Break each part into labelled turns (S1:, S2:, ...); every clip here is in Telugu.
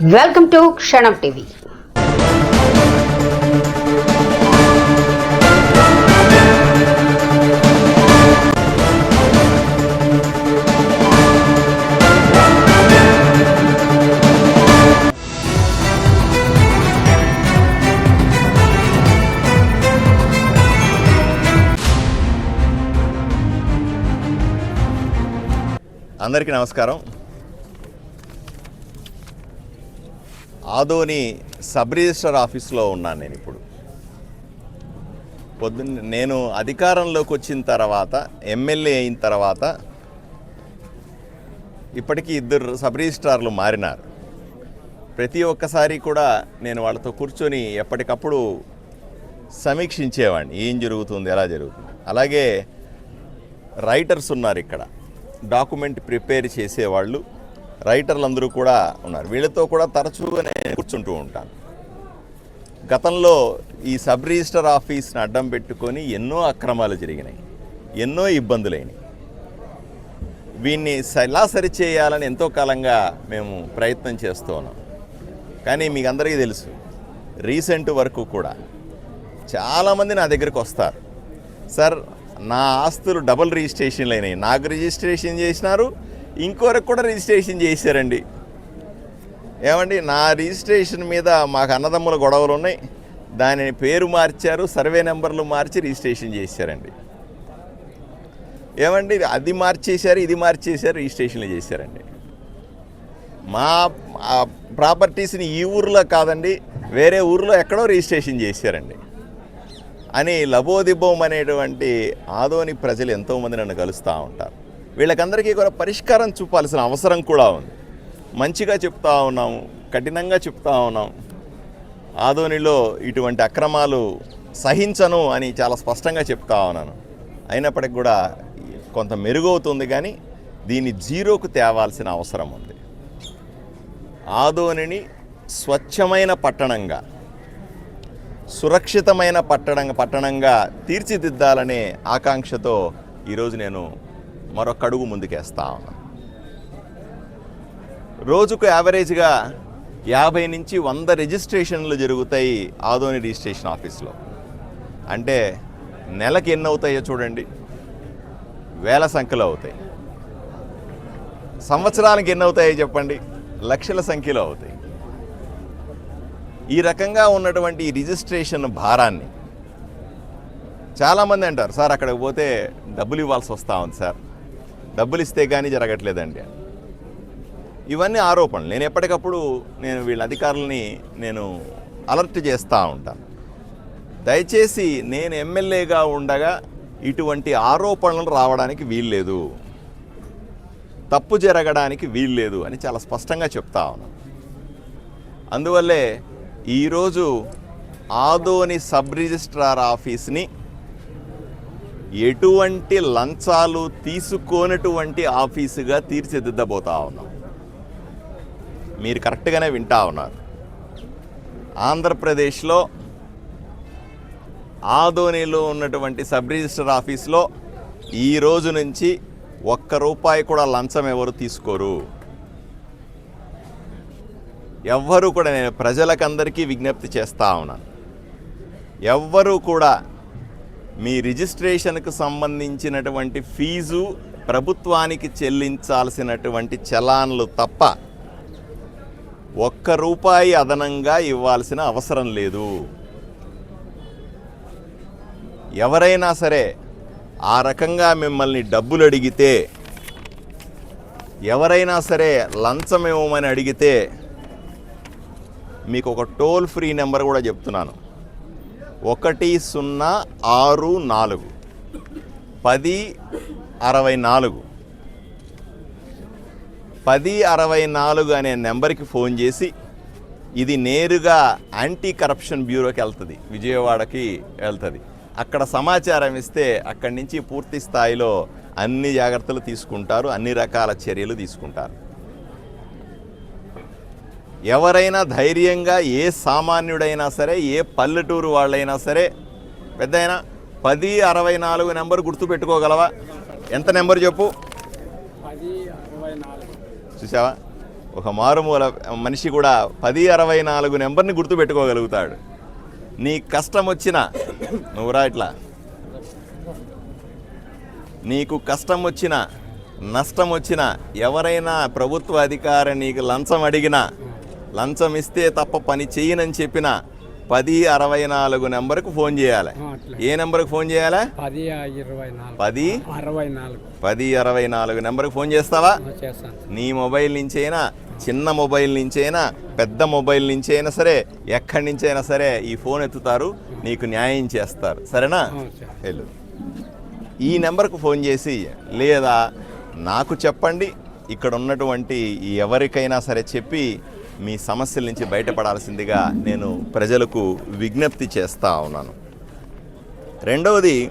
S1: వెల్కమ్ టు క్షణం టీవీ.
S2: అందరికీ నమస్కారం. ఆదోని సబ్ రిజిస్టర్ ఆఫీస్లో ఉన్నాను నేను ఇప్పుడు. పొద్దున్న నేను అధికారంలోకి వచ్చిన తర్వాత ఎమ్మెల్యే అయిన తర్వాత ఇప్పటికీ ఇద్దరు సబ్ రిజిస్ట్రార్లు మారినారు. ప్రతి ఒక్కసారి కూడా నేను వాళ్ళతో కూర్చొని ఎప్పటికప్పుడు సమీక్షించేవాడిని. ఏం జరుగుతుంది ఎలా జరుగుతుంది. అలాగే రైటర్స్ ఉన్నారు ఇక్కడ. డాక్యుమెంట్ ప్రిపేర్ చేసేవాళ్ళు. రైటర్లు అందరూ కూడా ఉన్నారు. వీళ్ళతో కూడా తరచుగా నేను కూర్చుంటూ ఉంటాను. గతంలో ఈ సబ్ రిజిస్టర్ ఆఫీస్ని అడ్డం పెట్టుకొని ఎన్నో అక్రమాలు జరిగినాయి. ఎన్నో ఇబ్బందులైనాయి. వీన్ని ఎలా సరిచేయాలని ఎంతో కాలంగా మేము ప్రయత్నం చేస్తూ ఉన్నాం. కానీ మీకు అందరికీ తెలుసు రీసెంట్ వరకు కూడా చాలామంది నా దగ్గరికి వస్తారు. సార్ నా ఆస్తులు డబుల్ రిజిస్ట్రేషన్లు అయినాయి. నాకు రిజిస్ట్రేషన్ చేసినారు ఇంకొరకు కూడా రిజిస్ట్రేషన్ చేశారండి. ఏమండి నా రిజిస్ట్రేషన్ మీద మాకు అన్నదమ్ముల గొడవలు ఉన్నాయి. దాని పేరు మార్చారు సర్వే నెంబర్లు మార్చి రిజిస్ట్రేషన్ చేశారండి. ఏమండి అది మార్చేశారు ఇది మార్చేశారు రిజిస్ట్రేషన్లు చేశారండి. మా ప్రాపర్టీస్ని ఈ ఊర్లో కాదండి వేరే ఊర్లో ఎక్కడో రిజిస్ట్రేషన్ చేశారండి. అని లబోదిబ్బం అనేటువంటి ఆదోని ప్రజలు ఎంతోమంది నన్ను కలుస్తూ ఉంటారు. వీళ్ళకందరికీ కూడా పరిష్కారం చూపాల్సిన అవసరం కూడా ఉంది. మంచిగా చెప్తా ఉన్నాము కఠినంగా చెప్తా ఉన్నాం ఆదోనిలో ఇటువంటి అక్రమాలు సహించను అని చాలా స్పష్టంగా చెప్తా ఉన్నాను. అయినప్పటికి కూడా కొంత మెరుగవుతుంది కానీ దీన్ని జీరోకు తేవాల్సిన అవసరం ఉంది. ఆదోనిని స్వచ్ఛమైన పట్టణంగా సురక్షితమైన పట్టణంగా పట్టణంగా తీర్చిదిద్దాలనే ఆకాంక్షతో ఈరోజు నేను మరొక అడుగు ముందుకేస్తా ఉన్నా. రోజుకు యావరేజ్గా యాభై నుంచి వంద రిజిస్ట్రేషన్లు జరుగుతాయి ఆదోని రిజిస్ట్రేషన్ ఆఫీస్లో. అంటే నెలకి ఎన్ని అవుతాయో చూడండి. వేల సంఖ్యలో అవుతాయి. సంవత్సరానికి ఎన్ని అవుతాయో చెప్పండి. లక్షల సంఖ్యలో అవుతాయి. ఈ రకంగా ఉన్నటువంటి రిజిస్ట్రేషన్ భారాన్ని చాలామంది అంటారు సార్ అక్కడికి పోతే డబ్బులు ఇవ్వాల్సి వస్తూ ఉంది సార్. డబ్బులు ఇస్తే కానీ జరగట్లేదండి. ఇవన్నీ ఆరోపణలు. నేను ఎప్పటికప్పుడు నేను వీళ్ళ అధికారులని నేను అలర్ట్ చేస్తూ ఉంటాను దయచేసి నేను ఎమ్మెల్యేగా ఉండగా ఇటువంటి ఆరోపణలు రావడానికి వీల్లేదు. తప్పు జరగడానికి వీల్లేదు అని చాలా స్పష్టంగా చెప్తా ఉన్నాను అందువల్లే ఈరోజు ఆదోని సబ్ రిజిస్ట్రార్ ఆఫీస్ని ఎటువంటి లంచాలు తీసుకోనటువంటి ఆఫీసుగా తీర్చిదిద్దబోతా ఉన్నాం. మీరు కరెక్ట్గానే వింటా ఉన్నారు. ఆంధ్రప్రదేశ్లో ఆదోనిలో ఉన్నటువంటి సబ్ రిజిస్టర్ ఆఫీస్లో ఈ రోజు నుంచి ఒక్క రూపాయి కూడా లంచం ఎవరు తీసుకోరు. ఎవ్వరూ కూడా నేను ప్రజలకందరికీ విజ్ఞప్తి చేస్తా ఉన్నాను ఎవ్వరూ కూడా మీ రిజిస్ట్రేషన్కు సంబంధించినటువంటి ఫీజు ప్రభుత్వానికి చెల్లించాల్సినటువంటి చలాన్లు తప్ప ఒక్క రూపాయి అదనంగా ఇవ్వాల్సిన అవసరం లేదు. ఎవరైనా సరే ఆ రకంగా మిమ్మల్ని డబ్బులు అడిగితే ఎవరైనా సరే లంచం ఇవ్వమని అడిగితే మీకు ఒక టోల్ ఫ్రీ నెంబర్ కూడా చెప్తున్నాను. ఒకటి సున్నా ఆరు నాలుగు. పది అరవై నాలుగు. పది అరవై నాలుగు అనే నెంబర్కి ఫోన్ చేసి ఇది నేరుగా యాంటీ కరప్షన్ బ్యూరోకి వెళ్తుంది విజయవాడకి వెళ్తుంది. అక్కడ సమాచారం ఇస్తే అక్కడి నుంచి పూర్తి స్థాయిలో అన్ని జాగ్రత్తలు తీసుకుంటారు అన్ని రకాల చర్యలు తీసుకుంటారు. ఎవరైనా ధైర్యంగా ఏ సామాన్యుడైనా సరే ఏ పల్లెటూరు వాళ్ళైనా సరే పెద్దయినా పది అరవై నాలుగు నెంబర్ గుర్తుపెట్టుకోగలవా ఎంత నెంబర్ చెప్పు? చూసావా? ఒక మారుమూల మనిషి కూడా పది అరవై నాలుగు నెంబర్ని గుర్తుపెట్టుకోగలుగుతాడు నీ కష్టం వచ్చినా నువ్వురా ఇట్లా. నీకు కష్టం వచ్చినా నష్టం వచ్చినా ఎవరైనా ప్రభుత్వ అధికారి నీకు లంచం అడిగినా లంచం ఇస్తే తప్ప పని చేయనని చెప్పినా పది అరవై నాలుగు నెంబర్కు ఫోన్ చేయాలి. ఏ నెంబర్కి ఫోన్ చేయాలా?
S3: పది ఇరవై నాలుగు.
S2: పది?
S3: అరవై నాలుగు.
S2: పది అరవై నాలుగు నెంబర్కి ఫోన్ చేస్తావా? నీ మొబైల్ నుంచి అయినా చిన్న మొబైల్ నుంచి అయినా పెద్ద మొబైల్ నుంచి అయినా సరే ఎక్కడి నుంచి అయినా సరే ఈ ఫోన్ ఎత్తుతారు నీకు న్యాయం చేస్తారు. సరేనా. వెళ్ళు. ఈ నెంబర్కు ఫోన్ చేసి లేదా నాకు చెప్పండి ఇక్కడ ఉన్నటువంటి ఎవరికైనా సరే చెప్పి మీ సమస్యల నుంచి బయటపడాల్సిందిగా నేను ప్రజలకు విజ్ఞప్తి చేస్తూ ఉన్నాను. రెండవది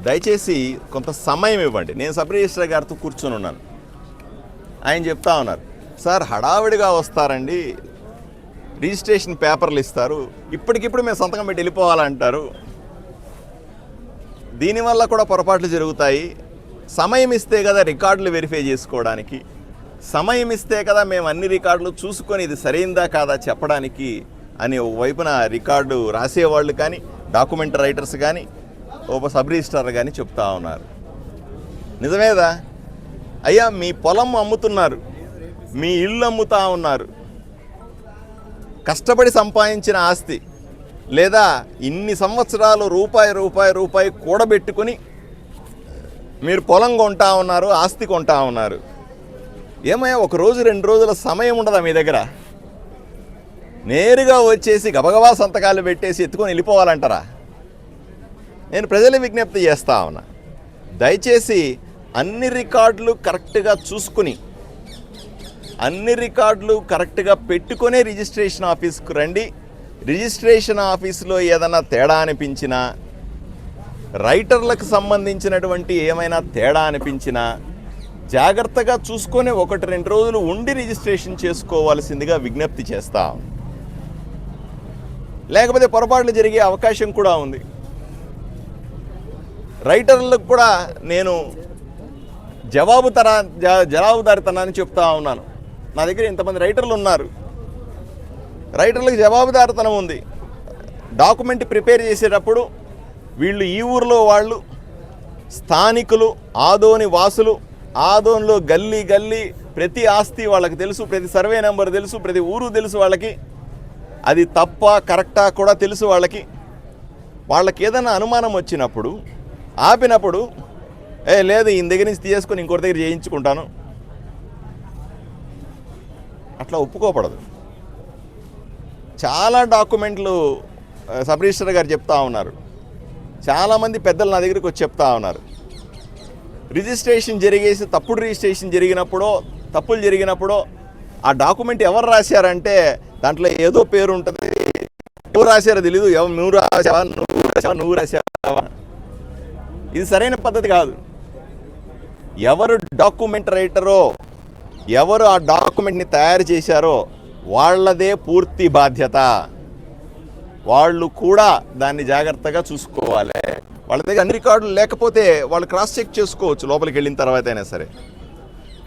S2: దయచేసి కొంత సమయం ఇవ్వండి. నేను సబ్ రిజిస్టర్ గారితో కూర్చొని ఉన్నాను. ఆయన చెప్తా ఉన్నారు సార్ హడావిడిగా వస్తారండి. రిజిస్ట్రేషన్ పేపర్లు ఇస్తారు. ఇప్పటికిప్పుడు మేము సంతకం పెట్టి వెళ్ళిపోవాలంటారు. దీనివల్ల కూడా పొరపాట్లు జరుగుతాయి. సమయం ఇస్తే కదా రికార్డులు వెరిఫై చేసుకోవడానికి. సమయం ఇస్తే కదా మేము అన్ని రికార్డులు చూసుకొని ఇది సరైందా కాదా చెప్పడానికి అని వైపున రికార్డు రాసేవాళ్ళు కానీ డాక్యుమెంట్ రైటర్స్ కానీ ఒక సబ్ రిజిస్ట్రార్ కానీ చెప్తా ఉన్నారు. నిజమేదా? అయ్యా మీ పొలం అమ్ముతున్నారు. మీ ఇల్లు అమ్ముతా ఉన్నారు. కష్టపడి సంపాదించిన ఆస్తి. లేదా ఇన్ని సంవత్సరాలు రూపాయి రూపాయి రూపాయి కూడబెట్టుకుని మీరు పొలం కొంటా ఉన్నారు ఆస్తి కొంటా ఉన్నారు. ఏమయ్యా ఒక రోజు రెండు రోజుల సమయం ఉండదా మీ దగ్గర? నేరుగా వచ్చేసి గబగబా సంతకాలు పెట్టేసి ఎత్తుకొని వెళ్ళిపోవాలంటారా? నేను ప్రజల విజ్ఞప్తి చేస్తా ఉన్నా. దయచేసి అన్ని రికార్డులు కరెక్ట్గా చూసుకుని అన్ని రికార్డులు కరెక్ట్గా పెట్టుకునే రిజిస్ట్రేషన్ ఆఫీస్కు రండి. రిజిస్ట్రేషన్ ఆఫీస్లో ఏదైనా తేడా అనిపించినా రైటర్లకు సంబంధించినటువంటి ఏమైనా తేడా అనిపించినా జాగ్రత్తగా చూసుకొని ఒకటి రెండు రోజులు ఉండి రిజిస్ట్రేషన్ చేసుకోవాల్సిందిగా విజ్ఞప్తి చేస్తాం. లేకపోతే పొరపాట్లు జరిగే అవకాశం కూడా ఉంది. రైటర్లకు కూడా నేను జవాబు తర జ- జవాబుదారితనాన్ని చెప్తా ఉన్నాను. నా దగ్గర ఇంతమంది రైటర్లు ఉన్నారు. రైటర్లకు జవాబుదారితనం ఉంది. డాక్యుమెంట్ ప్రిపేర్ చేసేటప్పుడు వీళ్ళు ఈ ఊర్లో వాళ్ళు స్థానికులు ఆదోని వాసులు ఆదోన్లో గల్లీ గల్లీ ప్రతి ఆస్తి వాళ్ళకి తెలుసు ప్రతి సర్వే నెంబర్ తెలుసు ప్రతి ఊరు తెలుసు వాళ్ళకి. అది తప్ప కరెక్టా కూడా తెలుసు వాళ్ళకి. వాళ్ళకి ఏదైనా అనుమానం వచ్చినప్పుడు ఆపినప్పుడు ఏ లేదు ఈయన దగ్గర నుంచి తీసుకొని ఇంకోటి దగ్గర చేయించుకుంటాను. అట్లా ఒప్పుకోపడదు చాలా డాక్యుమెంట్లు సబ్ రిజిస్టర్ గారు చెప్తా ఉన్నారు. చాలామంది పెద్దలు నా దగ్గరికి వచ్చి చెప్తా ఉన్నారు. రిజిస్ట్రేషన్ జరిగేసి తప్పుడు రిజిస్ట్రేషన్ జరిగినప్పుడో తప్పులు జరిగినప్పుడో ఆ డాక్యుమెంట్ ఎవరు రాశారంటే దాంట్లో ఏదో పేరు ఉంటుంది. ఎవరు రాశారో తెలీదు. ఎవరు నువ్వు రాసావా నువ్వు రాసావా నువ్వు రాసావా ఇది సరైన పద్ధతి కాదు. ఎవరు డాక్యుమెంట్ రైటరో ఎవరు ఆ డాక్యుమెంట్ని తయారు చేశారో వాళ్ళదే పూర్తి బాధ్యత. వాళ్ళు కూడా దాన్ని జాగ్రత్తగా చూసుకోవాలి. వాళ్ళ దగ్గర అన్ని రికార్డులు లేకపోతే వాళ్ళు క్రాస్ చెక్ చేసుకోవచ్చు లోపలికి వెళ్ళిన తర్వాత అయినా సరే.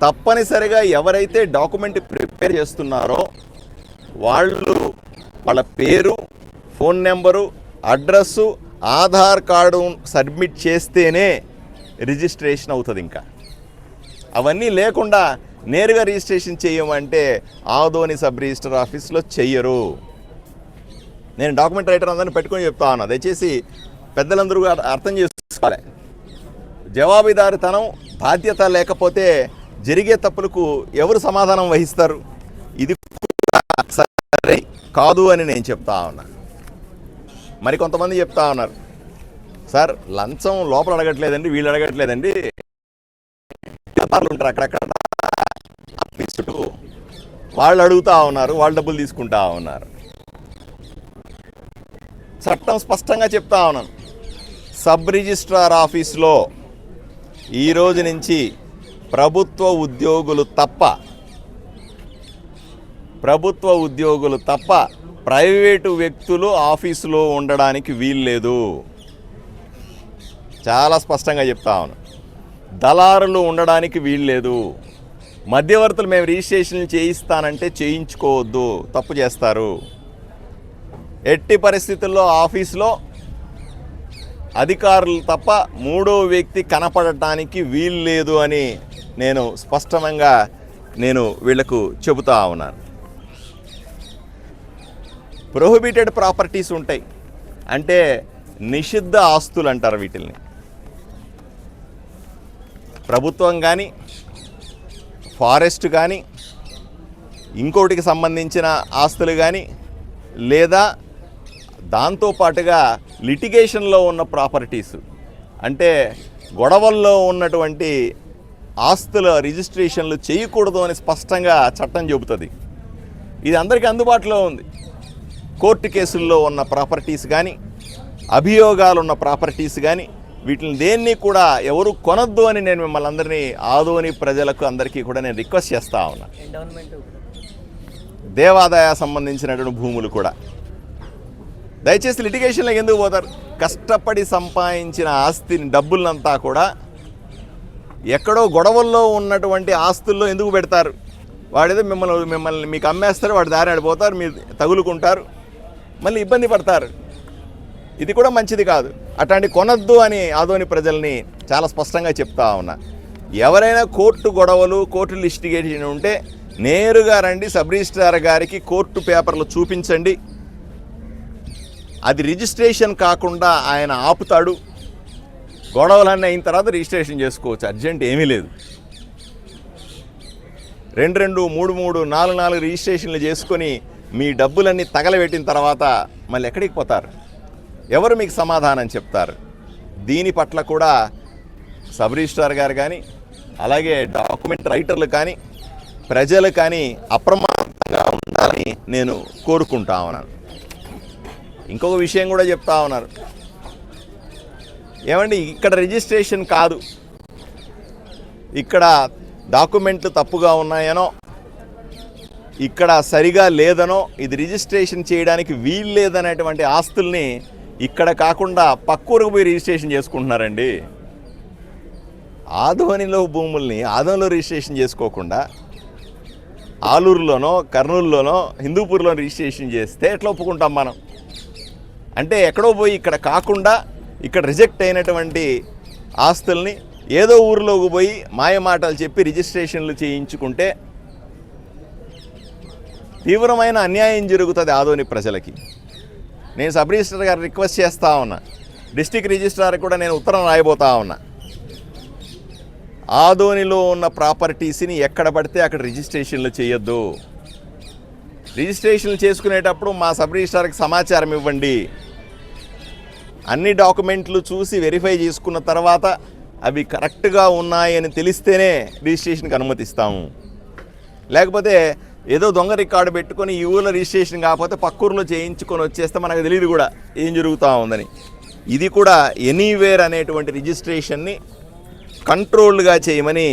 S2: తప్పనిసరిగా ఎవరైతే డాక్యుమెంట్ ప్రిపేర్ చేస్తున్నారో వాళ్ళు వాళ్ళ పేరు phone number address Aadhaar card submit చేస్తేనే రిజిస్ట్రేషన్ అవుతుంది ఇంకా. అవన్నీ లేకుండా నేరుగా రిజిస్ట్రేషన్ చేయమంటే ఆదోని సబ్ రిజిస్టర్ ఆఫీస్లో చెయ్యరు. నేను డాక్యుమెంట్ రైటర్ అందరిని పెట్టుకొని చెప్తా ఉన్నా. దయచేసి పెద్దలందరూ అర్థం చేసుకోవాలి. జవాబుదారితనం బాధ్యత లేకపోతే జరిగే తప్పులకు ఎవరు సమాధానం వహిస్తారు? ఇది కూడా సరే కాదు అని నేను చెప్తా ఉన్నా. మరి కొంతమంది చెప్తా ఉన్నారు. సార్ లంచం లోపల అడగట్లేదండి వీళ్ళు అడగట్లేదండి. ఉంటారు అక్కడక్కడ. వాళ్ళు అడుగుతూ ఉన్నారు వాళ్ళు డబ్బులు తీసుకుంటా ఉన్నారు. చట్టం స్పష్టంగా చెప్తా ఉన్నాను. సబ్ రిజిస్ట్రార్ ఆఫీస్లో ఈ రోజు నుంచి ప్రభుత్వ ఉద్యోగులు తప్ప ప్రభుత్వ ఉద్యోగులు తప్ప ప్రైవేటు వ్యక్తులు ఆఫీసులో ఉండడానికి వీల్లేదు. చాలా స్పష్టంగా చెప్తా ఉన్నాను. దళారులు ఉండడానికి వీల్లేదు. మధ్యవర్తులు మేము రిజిస్ట్రేషన్ చేయిస్తానంటే చేయించుకోవద్దు. తప్పు చేస్తారు. ఎట్టి పరిస్థితుల్లో ఆఫీస్లో అధికారులు తప్ప మూడో వ్యక్తి కనపడటానికి వీలు లేదు అని నేను స్పష్టంగా నేను వీళ్ళకు చెబుతా ఉన్నాను. ప్రొహిబిటెడ్ ప్రాపర్టీస్ ఉంటాయి. అంటే నిషిద్ధ ఆస్తులు అంటారు వీటిల్ని. ప్రభుత్వం కానీ ఫారెస్ట్ కానీ ఇంకోటికి సంబంధించిన ఆస్తులు కానీ లేదా దాంతోపాటుగా లిటిగేషన్లో ఉన్న ప్రాపర్టీస్ అంటే గొడవల్లో ఉన్నటువంటి ఆస్తుల రిజిస్ట్రేషన్లు చేయకూడదు అని స్పష్టంగా చట్టం చెబుతుంది. ఇది అందరికీ అందుబాటులో ఉంది. కోర్టు కేసుల్లో ఉన్న ప్రాపర్టీస్ కానీ అభియోగాలు ఉన్న ప్రాపర్టీస్ కానీ వీటిని దేన్ని కూడా ఎవరు కొనొద్దు అని నేను మిమ్మల్ని అందరినీ ఆదోని ప్రజలకు అందరికీ కూడా నేను రిక్వెస్ట్ చేస్తా ఉన్నా. దేవాదాయ సంబంధించినటువంటి భూములు కూడా. దయచేసి లిటిగేషన్లో ఎందుకు పోతారు? కష్టపడి సంపాదించిన ఆస్తిని డబ్బులంతా కూడా ఎక్కడో గొడవల్లో ఉన్నటువంటి ఆస్తుల్లో ఎందుకు పెడతారు? వాడేదో మిమ్మల్ని మిమ్మల్ని మీకు అమ్మేస్తారు వాడి దారి ఆడిపోతారు మీరు తగులుకుంటారు మళ్ళీ ఇబ్బంది పడతారు. ఇది కూడా మంచిది కాదు. అట్లాంటి కొనద్దు అని ఆదోని ప్రజల్ని చాలా స్పష్టంగా చెప్తా ఉన్నా. ఎవరైనా కోర్టు గొడవలు కోర్టు లిస్టిగేషన్ ఉంటే నేరుగా రండి సబ్ రిజిస్ట్రార్ గారికి కోర్టు పేపర్లు చూపించండి. అది రిజిస్ట్రేషన్ కాకుండా ఆయన ఆపుతాడు. గొడవలన్నీ అయిన తర్వాత రిజిస్ట్రేషన్ చేసుకోవచ్చు. అర్జెంట్ ఏమీ లేదు. రెండు రెండు మూడు మూడు నాలుగు నాలుగు రిజిస్ట్రేషన్లు చేసుకొని మీ డబ్బులన్నీ తగలబెట్టిన తర్వాత మళ్ళీ ఎక్కడికి పోతారు? ఎవరు మీకు సమాధానం చెప్తారు? దీని పట్ల కూడా సబ్ రిజిస్ట్రార్ గారు కానీ అలాగే డాక్యుమెంట్ రైటర్లు కానీ ప్రజలు కానీ అప్రమత్తంగా ఉండాలని నేను కోరుకుంటా ఉన్నాను. ఇంకొక విషయం కూడా చెప్తా ఉన్నారు. ఏమండి ఇక్కడ రిజిస్ట్రేషన్ కాదు. ఇక్కడ డాక్యుమెంట్లు తప్పుగా ఉన్నాయనో ఇక్కడ సరిగా లేదనో ఇది రిజిస్ట్రేషన్ చేయడానికి వీలు లేదనేటువంటి ఆస్తుల్ని ఇక్కడ కాకుండా పక్కూరుకు పోయి రిజిస్ట్రేషన్ చేసుకుంటున్నారండి. ఆదోనిలో భూముల్ని ఆదోనిలో రిజిస్ట్రేషన్ చేసుకోకుండా ఆలూరులోనో కర్నూలులోనో హిందూపూర్లో రిజిస్ట్రేషన్ చేస్తే ఎట్లా ఒప్పుకుంటాం మనం? అంటే ఎక్కడో పోయి ఇక్కడ కాకుండా ఇక్కడ రిజెక్ట్ అయినటువంటి ఆస్తుల్ని ఏదో ఊరిలోకి పోయి మాయ మాటలు చెప్పి రిజిస్ట్రేషన్లు చేయించుకుంటే తీవ్రమైన అన్యాయం జరుగుతుంది ఆదోని ప్రజలకి. నేను సబ్ రిజిస్టర్ గారు రిక్వెస్ట్ చేస్తా ఉన్నా. డిస్టిక్ రిజిస్ట్రార్ కూడా నేను ఉత్తరం రాయబోతా ఉన్నా. ఆదోనిలో ఉన్న ప్రాపర్టీస్ని ఎక్కడ పడితే అక్కడ రిజిస్ట్రేషన్లు చేయొద్దు. రిజిస్ట్రేషన్లు చేసుకునేటప్పుడు మా సబ్ రిజిస్ట్రార్కి సమాచారం ఇవ్వండి. అన్ని డాక్యుమెంట్లు చూసి వెరిఫై చేసుకున్న తర్వాత అవి కరెక్ట్గా ఉన్నాయని తెలిస్తేనే రిజిస్ట్రేషన్కి అనుమతిస్తాము. లేకపోతే ఏదో దొంగ రికార్డు పెట్టుకొని ఈ ఊళ్ళో రిజిస్ట్రేషన్ కాకపోతే పక్కూరులో చేయించుకొని వచ్చేస్తే మనకు తెలియదు కూడా ఏం జరుగుతూ ఉందని. ఇది కూడా ఎనీవేర్ అనేటువంటి రిజిస్ట్రేషన్ని కంట్రోల్డ్గా చేయమని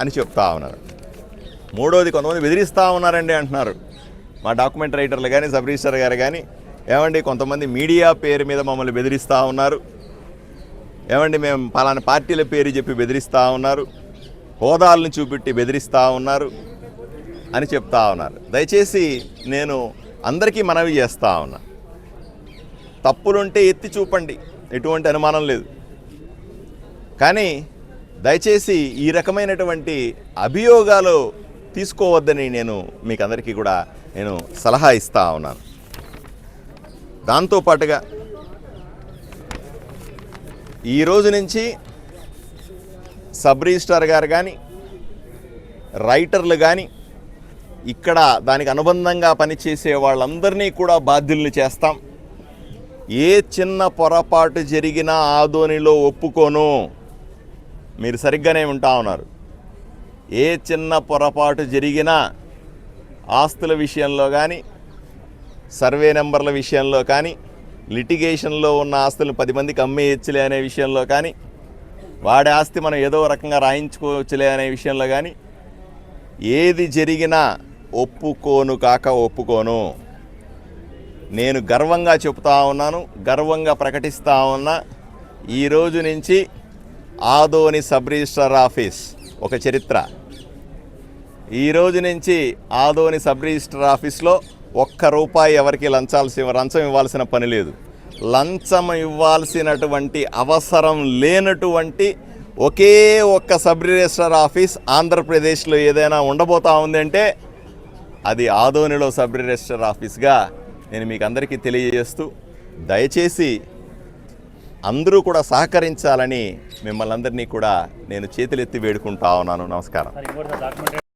S2: అని చెప్తా ఉన్నారు. మూడోది కొంతమంది బెదిరిస్తూ ఉన్నారండి అంటున్నారు. మా డాక్యుమెంట్ రైటర్లు కానీ సబ్ రిజిస్టర్ గారు కానీ ఏమండి కొంతమంది మీడియా పేరు మీద మమ్మల్ని బెదిరిస్తూ ఉన్నారు. ఏమండి మేము పలానా పార్టీల పేరు చెప్పి బెదిరిస్తూ ఉన్నారు. హోదాలను చూపెట్టి బెదిరిస్తూ ఉన్నారు అని చెప్తా ఉన్నారు. దయచేసి నేను అందరికీ మనవి చేస్తూ ఉన్నా. తప్పులుంటే ఎత్తి చూపండి ఎటువంటి అనుమానం లేదు. కానీ దయచేసి ఈ రకమైనటువంటి అభియోగాలు తీసుకోవద్దని నేను మీకు అందరికీ కూడా నేను సలహా ఇస్తా ఉన్నాను. దాంతోపాటుగా ఈ రోజు నుంచి సబ్ రిజిస్ట్రార్ గారు కానీ రైటర్లు కానీ ఇక్కడ దానికి అనుబంధంగా పనిచేసే వాళ్ళందరినీ కూడా బాధ్యుల్ని చేస్తాం. ఏ చిన్న పొరపాటు జరిగినా ఆదోనిలో ఒప్పుకోను. మీరు సరిగ్గానే ఉంటా ఉన్నారు. ఏ చిన్న పొరపాటు జరిగినా ఆస్తుల విషయంలో కానీ సర్వే నెంబర్ల విషయంలో కానీ లిటిగేషన్లో ఉన్న ఆస్తులను పది మందికి అమ్మేయచ్చులే అనే విషయంలో కానీ వాడి ఆస్తి మనం ఏదో రకంగా రాయించుకోవచ్చులే అనే విషయంలో కానీ ఏది జరిగినా ఒప్పుకోను కాక ఒప్పుకోను. నేను గర్వంగా చెప్తా ఉన్నాను గర్వంగా ప్రకటిస్తూ ఉన్నా ఈ రోజు నుంచి ఆదోని సబ్ రిజిస్ట్రార్ ఆఫీస్ ఒక చరిత్ర. ఈ రోజు నుంచి ఆదోని సబ్ రిజిస్టర్ ఆఫీస్లో ఒక్క రూపాయి ఎవరికి లంచాల్సి లంచం ఇవ్వాల్సిన పని లేదు. లంచం ఇవ్వాల్సినటువంటి అవసరం లేనటువంటి ఒకే ఒక్క సబ్ రిజిస్టర్ ఆఫీస్ ఆంధ్రప్రదేశ్లో ఏదైనా ఉండబోతా ఉందంటే అది ఆదోనిలో సబ్ రిజిస్టర్ ఆఫీస్గా నేను మీకు అందరికీ తెలియజేస్తూ దయచేసి అందరూ కూడా సహకరించాలని మిమ్మల్ని అందరినీ కూడా నేను చేతులెత్తి వేడుకుంటా ఉన్నాను. నమస్కారం.